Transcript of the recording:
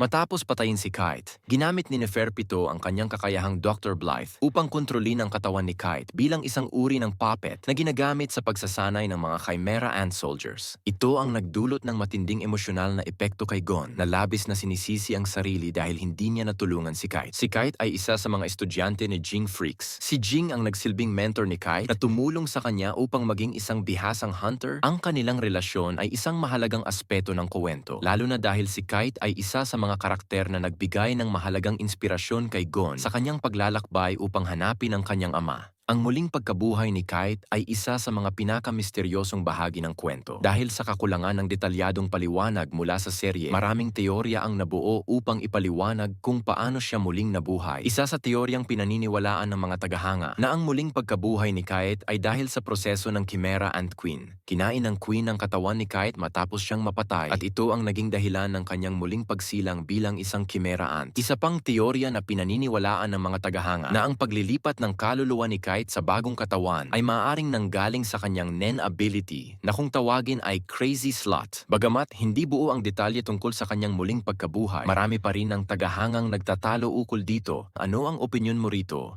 Matapos patayin si Kite, ginamit ni Neferpito ang kanyang kakayahang Dr. Blythe upang kontrolin ang katawan ni Kite bilang isang uri ng puppet na ginagamit sa pagsasanay ng mga Chimera Ant Soldiers. Ito ang nagdulot ng matinding emosyonal na epekto kay Gon na labis na sinisisi ang sarili dahil hindi niya natulungan si Kite. Si Kite ay isa sa mga estudyante ni Jing Freaks. Si Jing ang nagsilbing mentor ni Kite na tumulong sa kanya upang maging isang bihasang hunter. Ang kanilang relasyon ay isang mahalagang aspeto ng kuwento, lalo na dahil si Kite ay isa sa mga karakter na nagbigay ng mahalagang inspirasyon kay Gon sa kanyang paglalakbay upang hanapin ang kanyang ama. Ang muling pagkabuhay ni Kite ay isa sa mga pinakamisteryosong bahagi ng kwento. Dahil sa kakulangan ng detalyadong paliwanag mula sa serye, maraming teorya ang nabuo upang ipaliwanag kung paano siya muling nabuhay. Isa sa teoryang pinaniniwalaan ng mga tagahanga na ang muling pagkabuhay ni Kite ay dahil sa proseso ng Chimera Ant Queen. Kinain ng Queen ang katawan ni Kite matapos siyang mapatay at ito ang naging dahilan ng kanyang muling pagsilang bilang isang Chimera Ant. Isa pang teorya na pinaniniwalaan ng mga tagahanga na ang paglilipat ng kaluluwa ni Kite sa bagong katawan ay maaaring nanggaling sa kanyang Nen ability na kung tawagin ay Crazy Slot. Bagamat hindi buo ang detalye tungkol sa kanyang muling pagkabuhay, marami pa rin ang tagahangang nagtatalo ukol dito. Ano ang opinyon mo rito?